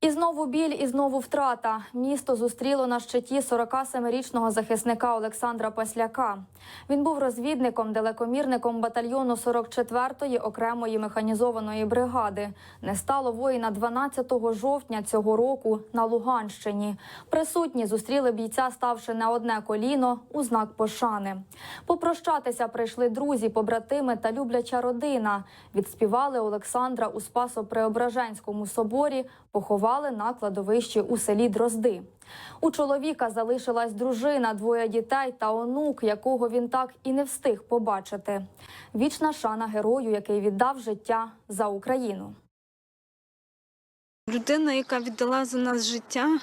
І знову біль, і знову втрата. Місто зустріло на щиті 47-річного захисника Олександра Пасляка. Він був розвідником, далекомірником батальйону 44-ї окремої механізованої бригади. Не стало воїна 12 жовтня цього року на Луганщині. Присутні зустріли бійця, ставши на одне коліно у знак пошани. Попрощатися прийшли друзі, побратими та любляча родина. Відспівали Олександра у Спасо-Преображенському соборі, поховали на кладовищі у селі Дрозди. У чоловіка залишилась дружина, двоє дітей та онук, якого він так і не встиг побачити. Вічна шана герою, який віддав життя за Україну. Людина, яка віддала за нас життя,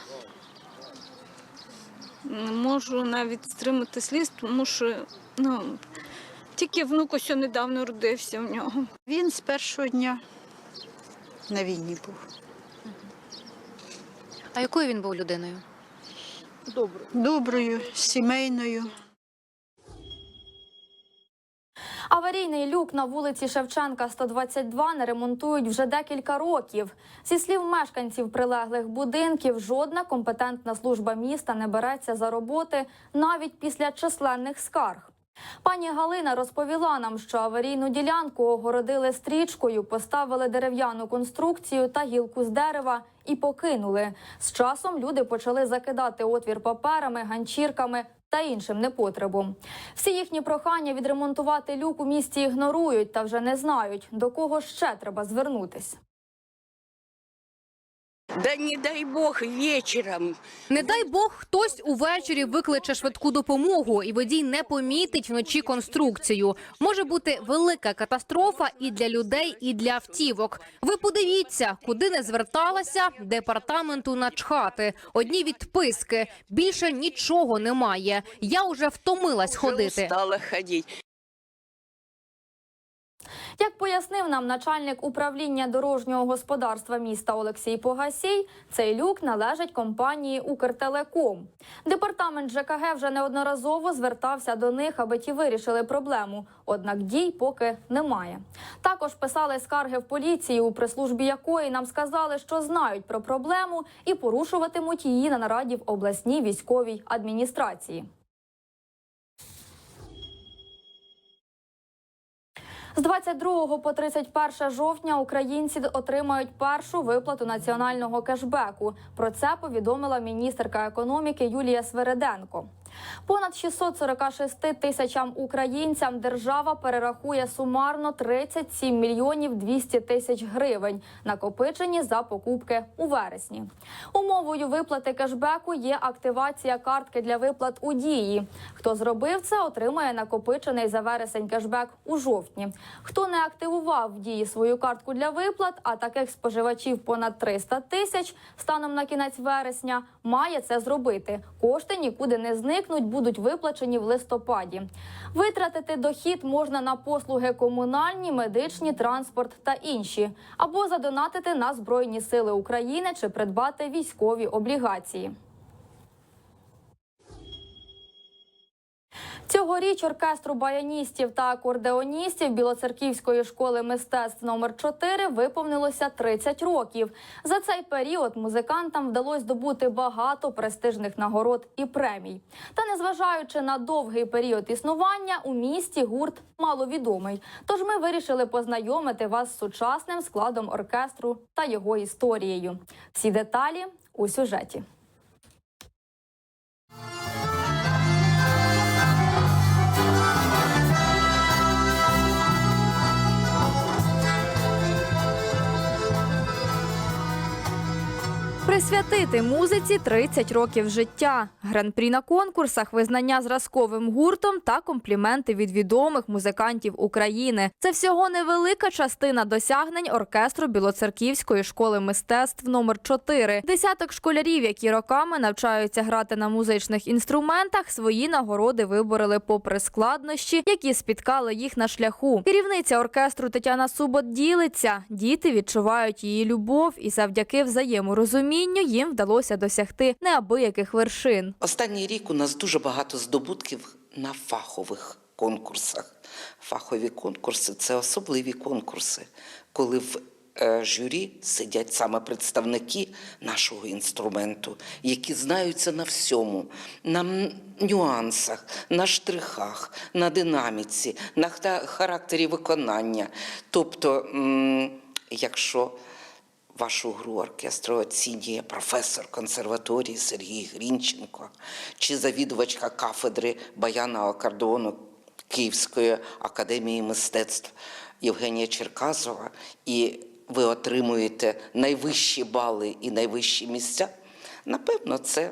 не можу навіть стримати сліз, тому що ну, тільки внук ось недавно родився в нього. Він з першого дня на війні був. А якою він був людиною? Доброю, сімейною. Аварійний люк на вулиці Шевченка 122 не ремонтують вже декілька років. Зі слів мешканців прилеглих будинків, жодна компетентна служба міста не береться за роботи навіть після численних скарг. Пані Галина розповіла нам, що аварійну ділянку огородили стрічкою, поставили дерев'яну конструкцію та гілку з дерева і покинули. З часом люди почали закидати отвір паперами, ганчірками та іншим непотребом. Всі їхні прохання відремонтувати люк у місті ігнорують та вже не знають, до кого ще треба звернутись. Да не дай бог вечером. Не дай Бог, хтось увечері викличе швидку допомогу, і водій не помітить вночі конструкцію. Може бути велика катастрофа і для людей, і для автівок. Ви подивіться, куди не зверталася департаменту начхати. Одні відписки. Більше нічого немає. Я уже втомилась ходити. устала ходить. Як пояснив нам начальник управління дорожнього господарства міста Олексій Погасій, цей люк належить компанії Укртелеком. Департамент ЖКГ вже неодноразово звертався до них, аби ті вирішили проблему. Однак дій поки немає. Також писали скарги в поліції, у прес-службі якої нам сказали, що знають про проблему і порушуватимуть її на нараді в обласній військовій адміністрації. З 22 по 31 жовтня українці отримають першу виплату національного кешбеку. Про це повідомила міністерка економіки Юлія Свереденко. Понад 646 тисячам українцям держава перерахує сумарно 37 мільйонів 200 тисяч гривень, накопичені за покупки у вересні. Умовою виплати кешбеку є активація картки для виплат у дії. Хто зробив це, отримає накопичений за вересень кешбек у жовтні. Хто не активував в дії свою картку для виплат, а таких споживачів понад 300 тисяч станом на кінець вересня, має це зробити. Кошти нікуди не зникнуть, будуть виплачені в листопаді. Витратити дохід можна на послуги комунальні, медичні, транспорт та інші, або задонатити на Збройні Сили України чи придбати військові облігації. Цьогоріч оркестру баяністів та акордеоністів Білоцерківської школи мистецтв номер 4 виповнилося 30 років. За цей період музикантам вдалося здобути багато престижних нагород і премій. Та незважаючи на довгий період існування, у місті гурт маловідомий. Тож ми вирішили познайомити вас з сучасним складом оркестру та його історією. Всі деталі у сюжеті. Присвятити музиці 30 років життя, гран-прі на конкурсах, визнання зразковим гуртом та компліменти від відомих музикантів України. Це всього невелика частина досягнень оркестру Білоцерківської школи мистецтв номер 4 Десяток школярів, які роками навчаються грати на музичних інструментах, свої нагороди вибороли попри складнощі, які спіткали їх на шляху. Керівниця оркестру Тетяна Субот ділиться. Діти відчувають її любов, і завдяки взаєморозумінню їм вдалося досягти неабияких вершин. Останній рік у нас дуже багато здобутків на фахових конкурсах. Фахові конкурси це особливі конкурси, коли в е, журі сидять саме представники нашого інструменту, які знаються на всьому, на нюансах, на штрихах, на динаміці, на характері виконання. Тобто, якщо Вашу гру оркестру оцінює професор консерваторії Сергій Грінченко чи завідувачка кафедри баяна акордеону Київської академії мистецтв Євгенія Черкасова, і ви отримуєте найвищі бали і найвищі місця, напевно, це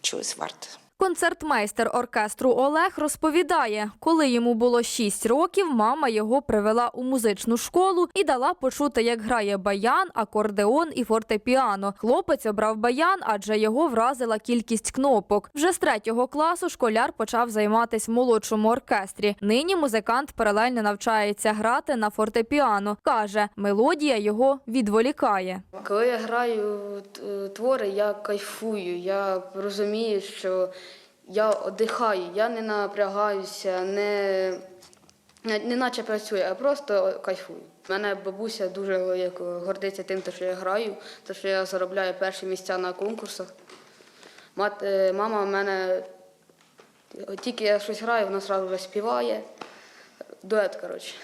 чогось варте. Концертмейстер оркестру Олег розповідає, коли йому було 6 років, мама його привела у музичну школу і дала почути, як грає баян, акордеон і фортепіано. Хлопець обрав баян, адже його вразила кількість кнопок. Вже з третього класу школяр почав займатися в молодшому оркестрі. Нині музикант паралельно навчається грати на фортепіано. каже, мелодія його відволікає. Коли я граю твори, я кайфую. Я розумію, що я одихаю, я не напрягаюся, не, не, наче працюю, а просто кайфую. Мене бабуся дуже як, гордиться тим, що я граю, те, що я заробляю перші місця на конкурсах. Мат, е, мама в мене тільки я щось граю, вона одразу співає. Дует, коротше.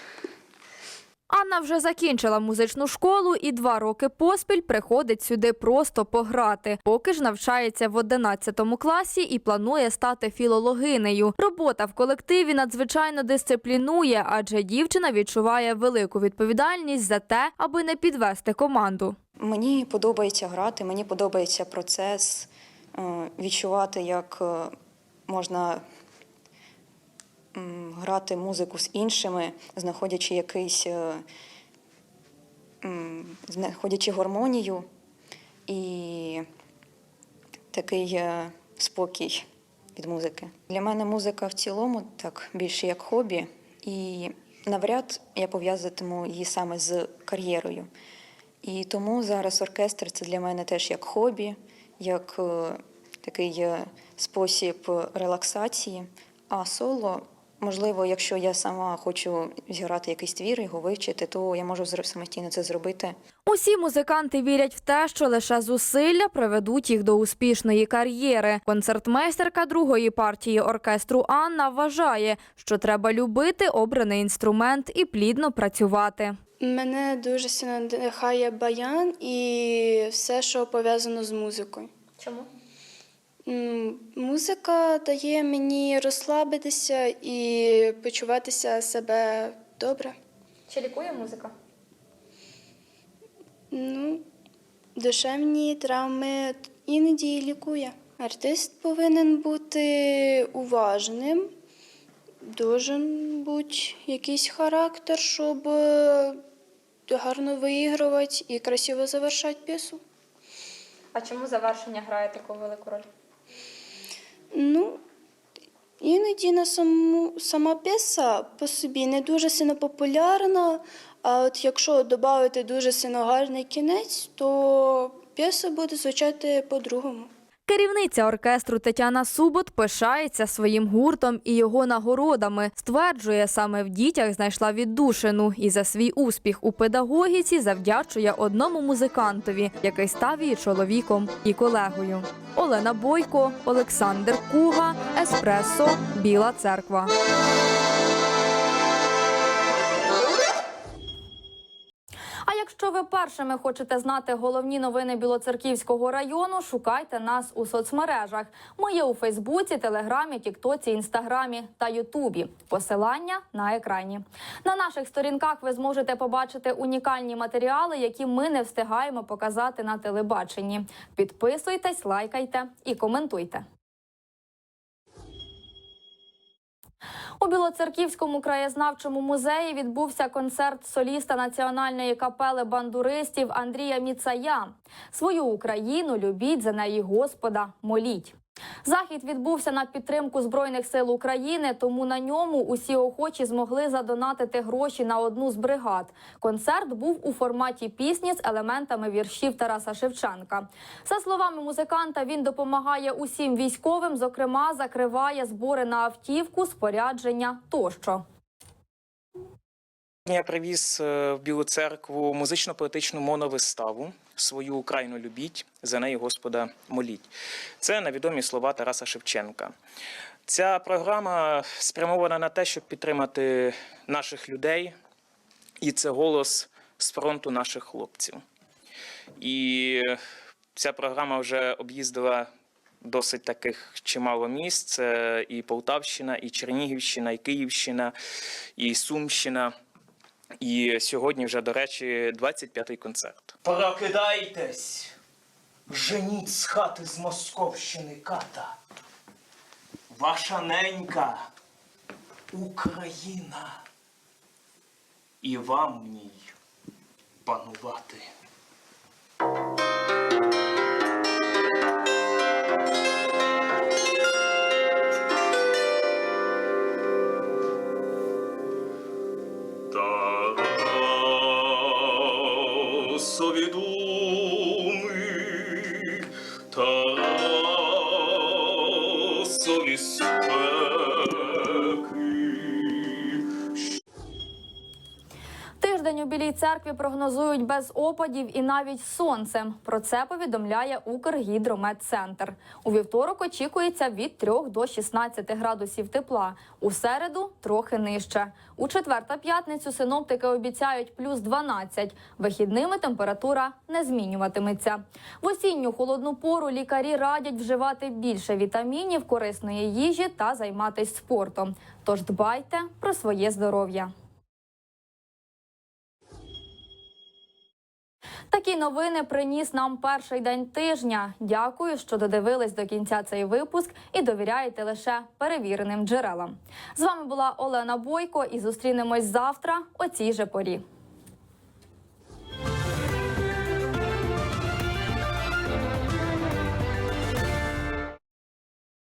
Анна вже закінчила музичну школу і два роки поспіль приходить сюди просто пограти. Поки ж навчається в 11 класі і планує стати філологинею. Робота в колективі надзвичайно дисциплінує, адже дівчина відчуває велику відповідальність за те, аби не підвести команду. Мені подобається грати, мені подобається процес, е, відчувати, як е, можна грати музику з іншими, знаходячи якийсь, е, знаходячи гармонію і такий е, спокій від музики. Для мене музика в цілому так більше як хобі, і навряд я пов'язатиму її саме з кар'єрою. І тому зараз оркестр це для мене теж як хобі, як е, такий спосіб релаксації. А соло, можливо, якщо я сама хочу зіграти якийсь твір, його вивчити, то я можу самостійно це зробити. Усі музиканти вірять в те, що лише зусилля приведуть їх до успішної кар'єри. Концертмейстерка другої партії оркестру Анна вважає, що треба любити обраний інструмент і плідно працювати. Мене дуже сильно надихає баян і все, що пов'язано з музикою. Чому? Музика дає мені розслабитися і почуватися себе добре. Чи лікує музика? Ну, душевні травми іноді лікує. Артист повинен бути уважним, должен бути якийсь характер, щоб е, гарно виігрувати і красиво завершати п'єсу. А чому завершення грає таку велику роль? Ну, іноді на саму, сама п'єса по собі не дуже сильно популярна, а от якщо додати дуже сильно гарний кінець, то п'єса буде звучати по-другому. Керівниця оркестру Тетяна Субот пишається своїм гуртом і його нагородами. Стверджує, саме в дітях знайшла віддушину і за свій успіх у педагогіці завдячує одному музикантові, який став її чоловіком і колегою. Олена Бойко, Олександр Куга, Еспресо, Біла Церква. Якщо ви першими хочете знати головні новини Білоцерківського району, шукайте нас у соцмережах. Ми є у Фейсбуці, Телеграмі, Тіктоці, Інстаграмі та Ютубі. Посилання на екрані. На наших сторінках ви зможете побачити унікальні матеріали, які ми не встигаємо показати на телебаченні. Підписуйтесь, лайкайте і коментуйте. У Білоцерківському краєзнавчому музеї відбувся концерт соліста національної капели бандуристів Андрія Міцая. Свою Україну любіть за неї Господа, моліть. Захід відбувся на підтримку збройних сил України, тому на ньому усі охочі змогли задонатити гроші на одну з бригад. Концерт був у форматі пісні з елементами віршів Тараса Шевченка. За словами музиканта, він допомагає усім військовим, зокрема, закриває збори на автівку, спорядження тощо. Я привіз е, в Білу церкву музично-поетичну моновиставу свою Україну любіть, за неї Господа моліть. Це на відомі слова Тараса Шевченка. Ця програма спрямована на те, щоб підтримати наших людей, і це голос з фронту наших хлопців. І ця програма вже об'їздила досить таких чимало місць. Це і Полтавщина, і Чернігівщина, і Київщина, і Сумщина. І сьогодні вже, до речі, 25-й концерт. Прокидайтесь! Женіть з хати з Московщини ката. Ваша ненька Україна. І вам в ній панувати. Тарасові думи, Тарасові спеки. Церкві прогнозують без опадів і навіть сонцем. Про це повідомляє Укргідрометцентр. У вівторок очікується від 3 до 16 градусів тепла. У середу трохи нижче. У четвер та п'ятницю синоптики обіцяють плюс 12. Вихідними температура не змінюватиметься. В осінню холодну пору лікарі радять вживати більше вітамінів, корисної їжі та займатися спортом. Тож дбайте про своє здоров'я. Такі новини приніс нам перший день тижня. Дякую, що додивились до кінця цей випуск і довіряєте лише перевіреним джерелам. З вами була Олена Бойко і зустрінемось завтра о цій же порі.